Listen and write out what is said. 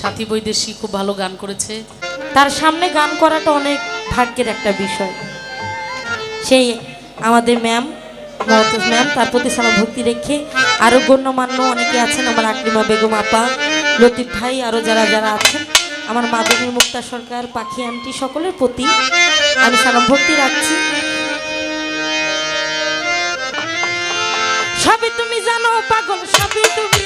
সাথী বৈদেশি খুব ভালো গান করেছে। তার সামনে গান করাটা অনেক ভাগ্যের একটা বিষয়। সেই আমাদের ম্যাম মমতাজ ম্যাম তার প্রতি সারা ভক্তি রেখে আরও গণ্যমান্য অনেকে আছেন, আমার আকলিমা বেগম আপা, লতিফ ভাই আরও যারা যারা আছেন, আমার মাদনী মুক্তা সরকার, পাখি আন্টি সকলের প্রতি আমি সারা ভক্তি রাখছি। সবই তুমি জানো পাগল, সবই তুমি